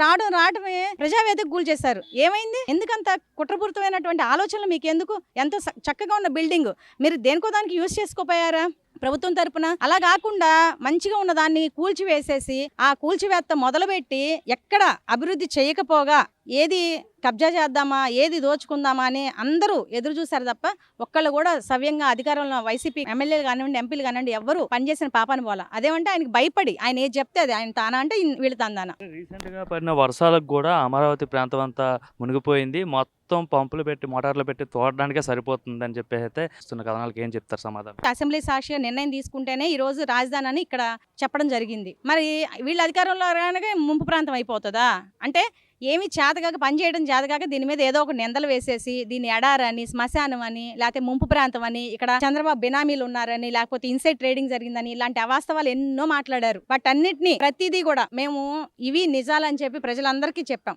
రావడం రావడమే ప్రజావేదిక కూల్ చేశారు. ఏమైంది? ఎందుకంత కుట్రపూరితమైనటువంటి ఆలోచనలు మీకు ఎందుకు ఎంతో చక్కగా ఉన్న బిల్డింగ్. మీరు దేనికో దానికి యూజ్ చేసుకోపోయారా? ప్రభుత్వం తరపున? అలా కాకుండా మంచిగా ఉన్న దాన్ని కూల్చివేసేసి ఆ కూల్చివేత్త మొదలుపెట్టి ఎక్కడ అభివృద్ధి చేయకపోగా ఏది కబ్జా చేద్దామా ఏది దోచుకుందామా అని అందరూ ఎదురు చూశారు తప్ప ఒక్కళ్ళు కూడా సవ్యంగా అధికారంలో వైసీపీ ఎమ్మెల్యేలు కానివ్వండి ఎంపీలు కానివ్వండి ఎవరు పనిచేసిన పాపాని పోలా అదేమంటే ఆయనకి భయపడి ఆయన ఏది చెప్తే అది ఆయన తానా అంటే వీళ్ళు తందాన. రీసెంట్గా పడిన వర్షాలకు కూడా అమరావతి ప్రాంతం అంతా మునిగిపోయింది. మొత్తం పంపులు పెట్టి మోటార్లు పెట్టి తోడడానికే సరిపోతుందని చెప్పేసి అయితే ఇస్తున్న కథనాలకు ఏం చెప్తారు సమాధానం? అసెంబ్లీ సాక్షిగా నిర్ణయం తీసుకుంటేనే ఈ రోజు రాజధాని అని ఇక్కడ చెప్పడం జరిగింది. మరి వీళ్ళ అధికారంలో రాగానే ముంపు ప్రాంతం అయిపోతుందా? అంటే ఏమి చేతగాక పని చేయడం చేతగాక దీని మీద ఏదో ఒక నిందలు వేసేసి దీన్ని ఎడారని శ్మశానం అని లేకపోతే ముంపు ప్రాంతం అని ఇక్కడ చంద్రబాబు బినామీలు ఉన్నారని లేకపోతే ఇన్సైడ్ ట్రేడింగ్ జరిగిందని ఇలాంటి అవాస్తవాలు ఎన్నో మాట్లాడారు. బట్ అన్నిటినీ ప్రతిదీ కూడా మేము ఇవి నిజాలని చెప్పి ప్రజలందరికీ చెప్పాం.